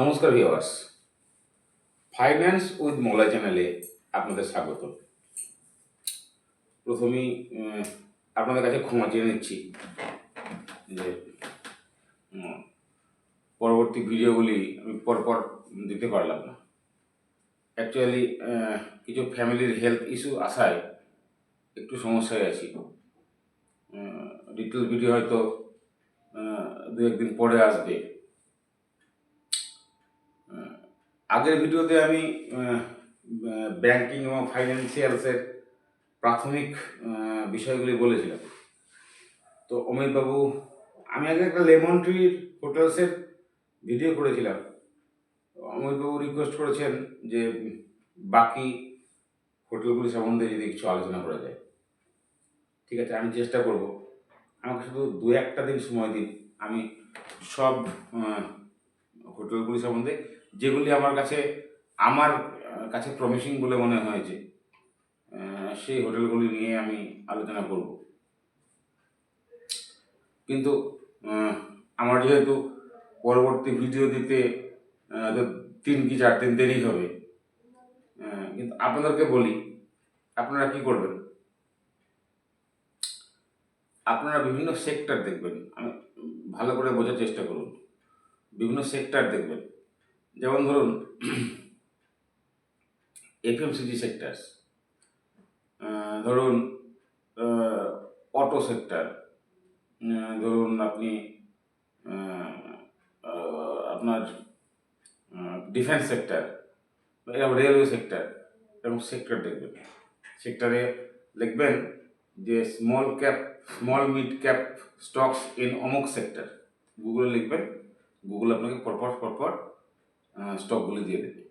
নমস্কার viewers finance with মোলা চ্যানেলে আপনাদের স্বাগত। প্রথমেই আপনাদের কাছে ক্ষমা চেয়ে নিচ্ছি যে পরবর্তী ভিডিওগুলি আমি পরপর দিতে পারলাম না। অ্যাকচুয়ালি কিছু ফ্যামিলির হেলথ ইস্যু আসায় একটু সমস্যায় আছি। ডিটেল ভিডিও হয়তো দু একদিন পরে আসবে। আগের ভিডিওতে আমি ব্যাংকিং এবং ফাইন্যান্সিয়ালসের প্রাথমিক বিষয়গুলি বলেছিলাম। তো অমিতবাবু, আমি আগে একটা লেমন ট্রির হোটেলসের ভিডিও করেছিলাম। অমিতবাবু রিকোয়েস্ট করেছেন যে বাকি হোটেলগুলি সম্বন্ধে যদি কিছু আলোচনা করা যায়। ঠিক আছে, আমি চেষ্টা করব। আমাকে শুধু দু একটা দিন সময় দিন। আমি সব হোটেলগুলি সম্বন্ধে, যেগুলি আমার কাছে আমার কাছে প্রমিসিং বলে মনে হয়েছে সেই হোটেলগুলি নিয়ে আমি আলোচনা করব। কিন্তু আমার যেহেতু পরবর্তী ভিডিও দিতে তিন কি চার দিন দেরি হবে কিন্তু আপনাদেরকে বলি, আপনারা কি করবেন? আপনারা বিভিন্ন সেক্টর দেখবেন, আমি ভালো করে বোঝার চেষ্টা করুন। বিভিন্ন সেক্টর দেখবেন। যেমন ধরুন F M C G sectors ধরুন অটো সেক্টর ধরুন আপনি আপনার ডিফেন্স সেক্টর এরকম রেলওয়ে সেক্টর এরকম সেক্টর দেখবেন। সেক্টরে লিখবেন যে small cap small mid cap stocks in অমুক সেক্টর গুগলে লিখবেন গুগল আপনাকে পরপর পরপর স্টকগুলি দিয়ে দেবে।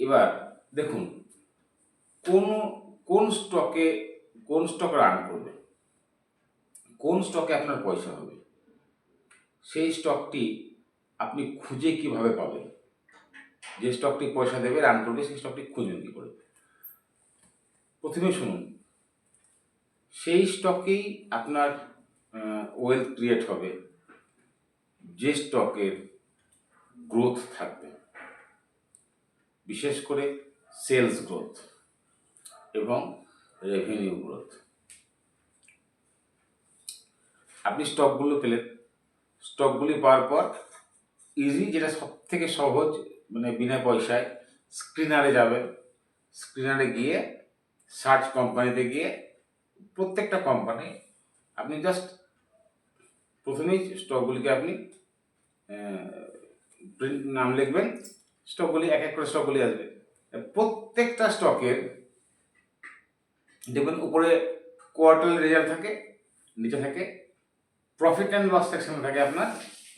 এবার দেখুন, কোন কোন স্টকে কোন স্টক রান করবে? কোন স্টকে আপনার পয়সা হবে? সেই স্টকটি আপনি খুঁজে কীভাবে পাবেন? যে স্টকটি পয়সা দেবে রান করবে, সেই স্টকটি খুঁজবেন কী করে। প্রথমে শুনুন, সেই স্টকেই আপনার ওয়েলথ ক্রিয়েট হবে। যে স্টকের গ্রোথ থাকবে, বিশেষ করে সেলস গ্রোথ এবং রেভিনিউ গ্রোথ। আপনি স্টকগুলো পেলেন। স্টকগুলি পাওয়ার পর ইজি যেটা সব থেকে সহজ মানে বিনা পয়সায় স্ক্রিনারে যাবেন। স্ক্রিনারে গিয়ে সার্চ কোম্পানিতে গিয়ে প্রত্যেকটা কোম্পানি আপনি জাস্ট প্রথমেই স্টকগুলিকে আপনি নাম লিখবেন স্টকগুলি এক এক করে স্টকগুলি আসবে। প্রত্যেকটা স্টকের দেখবেন উপরে কোয়ার্টারলি রেজাল্ট থাকে, নিচে থাকে প্রফিট অ্যান্ড লস সেকশনে থাকে আপনার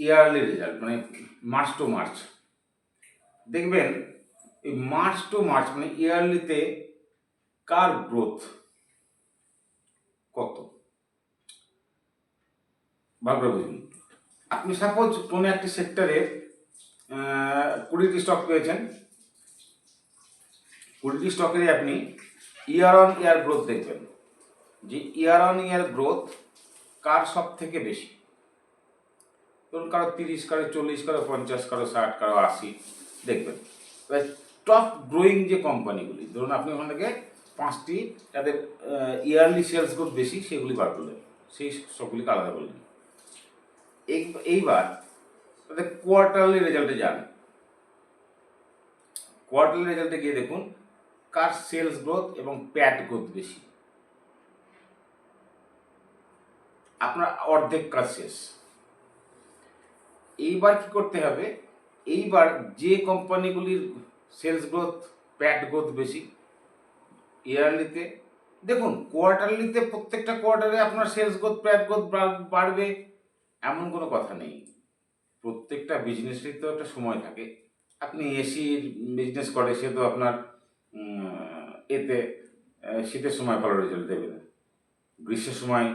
ইয়ারলি রেজাল্ট মানে মার্চ টু মার্চ দেখবেন, এই মার্চ টু মার্চ মানে ইয়ারলিতে কার গ্রোথ কত? ভালো বুঝুন আপনি সাপোজ কোনো একটি সেক্টরে কুড়িটি স্টক পেয়েছেন। কুড়িটি স্টকেরই আপনি ইয়ার অন ইয়ার গ্রোথ দেখবেন। যে ইয়ার অন ইয়ার গ্রোথ কার সব থেকে বেশি? ধরুন কারও তিরিশ, কারও চল্লিশ, কারও পঞ্চাশ, কারও ষাট, কারও আশি, দেখবেন। টপ গ্রোয়িং যে কোম্পানিগুলি ধরুন আপনি ওখান থেকে পাঁচটি তাদের ইয়ারলি সেলস গ্রোথ বেশি, সেগুলি বার করলেন। সেই সবগুলিকে আলাদা করলেন। এইবার তাদের কোয়ার্টারলি রেজাল্টে যান। কোয়ার্টারলি রেজাল্টে গিয়ে দেখুন, কার সেলস গ্রোথ এবং প্যাট গ্রোথ বেশি। আপনার অর্ধেক কাজ শেষ। এইবার কি করতে হবে? এইবার যে কোম্পানিগুলির সেলস গ্রোথ প্যাট গ্রোথ বেশি ইয়ারলিতে দেখুন কোয়ার্টারলিতে প্রত্যেকটা কোয়ার্টারে আপনার সেলস গ্রোথ প্যাট গ্রোথ বাড়বে। এমন কোনো কথা নেই। প্রত্যেকটা বিজনেসেরই তো একটা সময় থাকে। আপনি এসির বিজনেস করে, সে তো আপনার এতে শীতের সময় ভালো রেজাল্ট দেবে না। গ্রীষ্মের সময়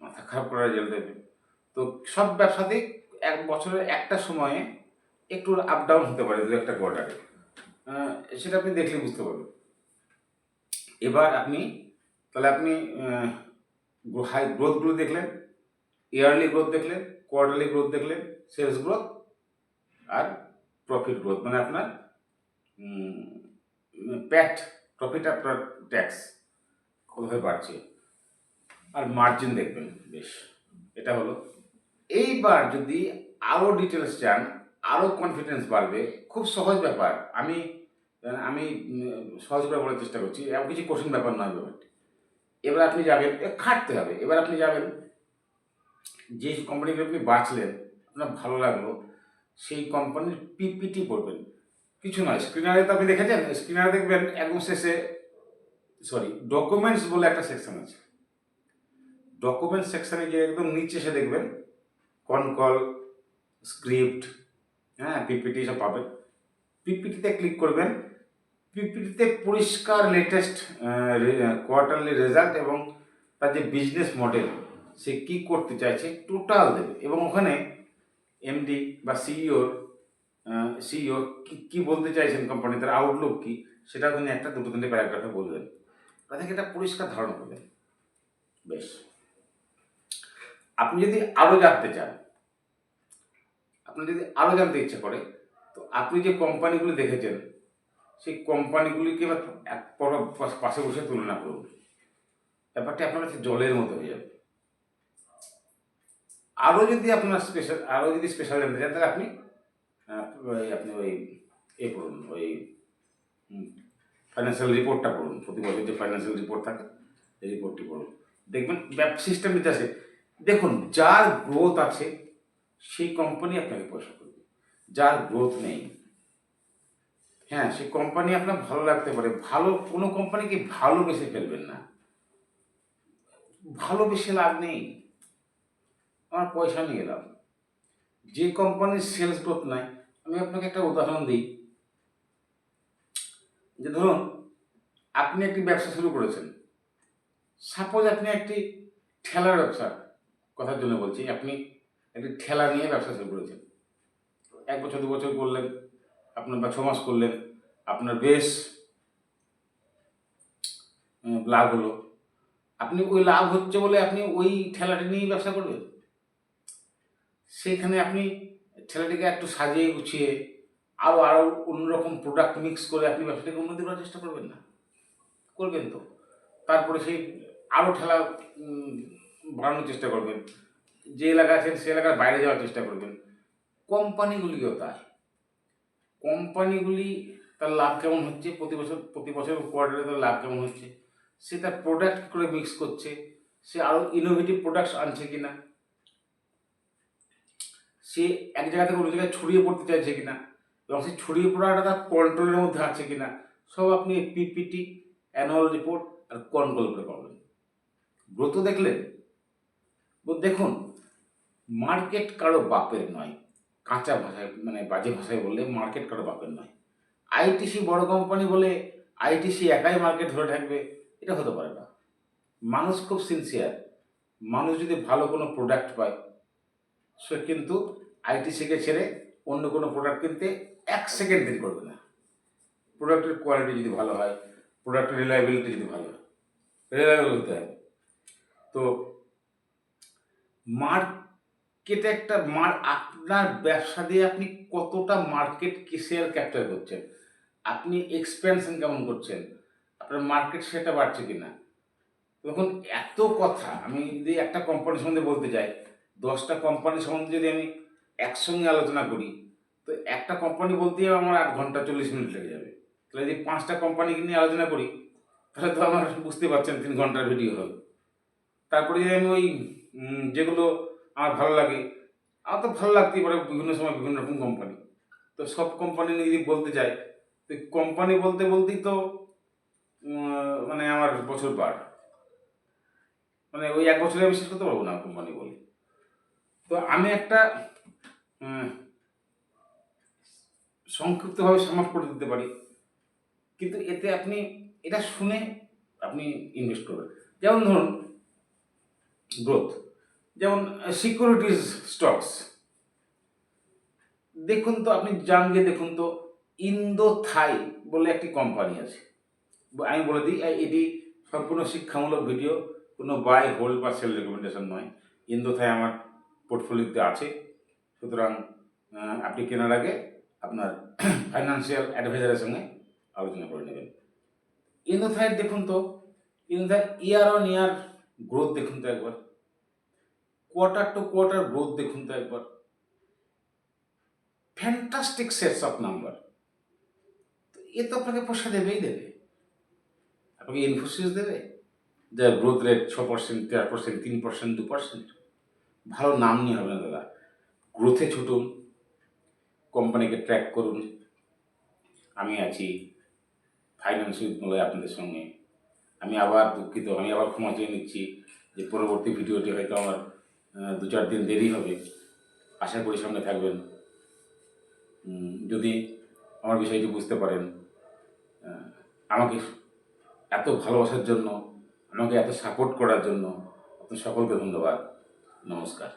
মাথা খারাপ করা রেজাল্ট দেবে। তো সব ব্যবসাতেই এক বছরের একটা সময়ে একটু আপ ডাউন হতে পারে দু একটা কোয়ার্টারে সেটা আপনি দেখলে বুঝতে পারবেন। এবার আপনি, তাহলে আপনি হাই গ্রোথগুলো দেখলেন। ইয়ারলি গ্রোথ দেখলেন কোয়ার্টারলি গ্রোথ দেখলেন সেলস গ্রোথ আর প্রফিট গ্রোথ মানে আপনার প্যাট প্রফিট আপনার ট্যাক্স কোথায় বাড়ছে? আর মার্জিন দেখবেন, বেশ। এটা হলো, এইবার যদি আরও ডিটেলস চান আরও কনফিডেন্স বাড়বে, খুব সহজ ব্যাপার। আমি আমি, সহজ করে বলার চেষ্টা করছি, এমন কিছু কঠিন ব্যাপার নয় ব্যাপারটি। এবার আপনি যাবেন খাটতে হবে। এবার আপনি যাবেন যে কোম্পানিকে আপনি বাঁচলেন আপনার ভালো লাগল, সেই কোম্পানির পিপিটি পড়বেন কিছু নয় স্ক্রিনারে তো আপনি দেখেছেন? স্ক্রিনারে দেখবেন, একদম শেষে সরি ডকুমেন্টস বলে একটা সেকশন আছে। ডকুমেন্টস সেকশানে গিয়ে একদম নিচে এসে দেখবেন কনকল স্ক্রিপ্ট হ্যাঁ পিপিটি সব পাবেন। পিপিটিতে ক্লিক করবেন। পিপিটিতে পরিষ্কার লেটেস্ট কোয়ার্টারলি রেজাল্ট এবং তার যে বিজনেস মডেল সে কী করতে চাইছে? টোটাল দেবে। এবং ওখানে এমডি বা সিইওর সিইও কি, কী বলতে চাইছেন কোম্পানি তার আউটলুক কী? সেটা তিনি একটা দুটো তিনটে প্যারাগ্রাফে বলবেন। তাদেরকে একটা পরিষ্কার ধারণা করবেন। বেশ। আপনি যদি আরও জানতে চান আপনার যদি আরও জানতে ইচ্ছা করে, তো আপনি যে কোম্পানিগুলি দেখেছেন, সেই কোম্পানিগুলিকে এক পর- পাশে বসে তুলনা করুন। ব্যাপারটা আপনার কাছে জলের মতো হয়ে যাবে। আরও যদি আপনার স্পেশাল আরও যদি স্পেশাল জানতে চান, তাহলে আপনি আপনি ওই এ পড়ুন, ওই ফাইন্যান্সিয়াল রিপোর্টটা পড়ুন, প্রতি বছর যে ফাইন্যান্সিয়াল রিপোর্ট থাকে, এই রিপোর্টটি পড়ুন। দেখবেন সিস্টেম দিতে আছে, দেখুন, যার গ্রোথ আছে, সেই কোম্পানি আপনাকে পয়সা করবে। যার গ্রোথ নেই হ্যাঁ সেই কোম্পানি আপনার ভালো লাগতে পারে। ভালো, কোনো কোম্পানিকে ভালোবেসে ফেলবেন না। ভালোবেসে লাভ নেই। আমার পয়সা নিয়ে লাভ যে কোম্পানির সেলস গ্রোথ নাই, আমি আপনাকে একটা উদাহরণ দিই। যে ধরুন, আপনি একটি ব্যবসা শুরু করেছেন। সাপোজ আপনি একটি ঠেলার ব্যবসা, কথার জন্য বলছি, আপনি একটি ঠেলা নিয়ে ব্যবসা শুরু করেছেন। এক বছর, দু বছর করলেন, আপনার বা ছ মাস করলেন, আপনার বেশ লাভ হলো। আপনি ওই লাভ হচ্ছে বলে আপনি ওই ঠেলাটি নিয়েই ব্যবসা করবেন? সেইখানে আপনি ঠেলাটিকে একটু সাজিয়ে গুছিয়ে আরও আরও অন্যরকম প্রোডাক্ট মিক্স করে আপনি ব্যবসাটাকে উন্নতি করার চেষ্টা করবেন না। করবেন তো। তারপরে সেই আরও ঠেলা বাড়ানোর চেষ্টা করবেন। যে এলাকা আছেন সে এলাকার বাইরে যাওয়ার চেষ্টা করবেন। কোম্পানিগুলিও তাই। কোম্পানিগুলি তার লাভ কেমন হচ্ছে? প্রতি বছর প্রতি বছর কোয়ার্টারে তার লাভ কেমন হচ্ছে? সে তার প্রোডাক্ট করে মিক্স করছে? সে আরও ইনোভেটিভ প্রোডাক্টস আনছে কিনা? সে এক জায়গা থেকে অন্য জায়গায় ছড়িয়ে পড়তে চাইছে কিনা এবং সেই ছড়িয়ে পড়াটা তার কন্ট্রোলের মধ্যে আছে কিনা, সব আপনি P P T annual report আর কন্ট্রোল করে পাবেন। ব্রত দেখলেন দেখুন মার্কেট কারও বাপের নয়, কাঁচা ভাষায় মানে বাজে ভাষায় বললে মার্কেট কারও বাপের নয়। আইটিসি বড় কোম্পানি বলে আইটিসি একাই মার্কেট ধরে থাকবে এটা হতে পারে না। মানুষ খুব সিনসিয়ার মানুষ যদি ভালো কোনো প্রোডাক্ট পায়, সে কিন্তু আইটিসিকে ছেড়ে অন্য কোনো প্রোডাক্ট কিনতে এক সেকেন্ড দেরি করবে না। প্রোডাক্টের কোয়ালিটি যদি ভালো হয় প্রোডাক্টের রিলায়েবিলিটি যদি ভালো হয় রিলায়েবল হতে হবে তো মার্কেটে একটা মার, আপনার ব্যবসা দিয়ে আপনি কতটা মার্কেট কি শেয়ার ক্যাপচার করছেন? আপনি এক্সপেনশন কেমন করছেন? আপনার মার্কেট সেটা বাড়ছে কিনা? তখন এত কথা, আমি যদি একটা কোম্পানি সম্বন্ধে বলতে চাই দশটা কোম্পানি সম্বন্ধে যদি আমি একসঙ্গে আলোচনা করি, তো একটা কোম্পানি বলতেই আমার আট ঘণ্টা চল্লিশ মিনিট লেগে যাবে। তাহলে যদি পাঁচটা কোম্পানিকে নিয়ে আলোচনা করি, তাহলে তো আমার বুঝতে পারছেন তিন ঘণ্টার ভিডিও হবে তারপরে যদি আমি ওই যেগুলো আমার ভালো লাগে, আমার তো ভালো লাগতেই পারে বিভিন্ন সময় বিভিন্ন রকম কোম্পানি তো সব কোম্পানি নিয়ে যদি বলতে চাই তো কোম্পানি বলতে বলতেই তো মানে আমার বছর পার মানে ওই এক বছরে আমি শেষ করতে পারব না কোম্পানি বলে। তো আমি একটা সংক্ষিপ্তভাবে সমাপ্ত করে দিতে পারি। কিন্তু এতে আপনি, এটা শুনে আপনি ইনভেস্ট করবেন। যেমন ধরুন গ্রোথ যেমন সিকিউরিটিজ স্টকস দেখুন তো, আপনি যান গিয়ে দেখুন তো ইন্দো থাই বলে একটি কোম্পানি আছে। আমি বলে দিই এটি সম্পূর্ণ শিক্ষামূলক ভিডিও কোনো বাই হোল্ড বা সেল রেকমেন্ডেশন নয়। ইন্দো থাই আমার পোর্টফোলিওতে আছে। সুতরাং আপনি কেনার আগে আপনার ফাইন্যান্সিয়াল অ্যাডভাইজারের সঙ্গে আলোচনা করে নেবেন। ইন্দোথাইড দেখুন তো ইন্দোথাইড ইয়ার অন ইয়ার গ্রোথ দেখুন তো একবার। কোয়ার্টার টু কোয়ার্টার গ্রোথ দেখুন তো একবার। ফ্যান্টাস্টিক সেটস অফ নাম্বার তো এ তো আপনাকে পয়সা দেবেই দেবে। আপনাকে ইনফোসিস দেবে যার গ্রোথ রেট ছ পার্সেন্ট তেরো পার্সেন্ট তিন পার্সেন্ট দু পার্সেন্ট ভালো নাম নিয়ে হবে না দাদা। গ্রোথে ছুটুন কোম্পানিকে ট্র্যাক করুন। আমি আছি ফাইন্যান্স উইথমলয় আপনাদের সঙ্গে। আমি আবার দুঃখিত, আমি আবার ক্ষমা চেয়ে নিচ্ছি যে পরবর্তী ভিডিওটি হয়তো আমার দু চার দিন দেরি হবে। আশা করি সঙ্গে থাকবেন। যদি আমার বিষয়টি বুঝতে পারেন আমাকে এত ভালোবাসার জন্য, আমাকে এত সাপোর্ট করার জন্য আপনার সকলকে ধন্যবাদ। নমস্কার।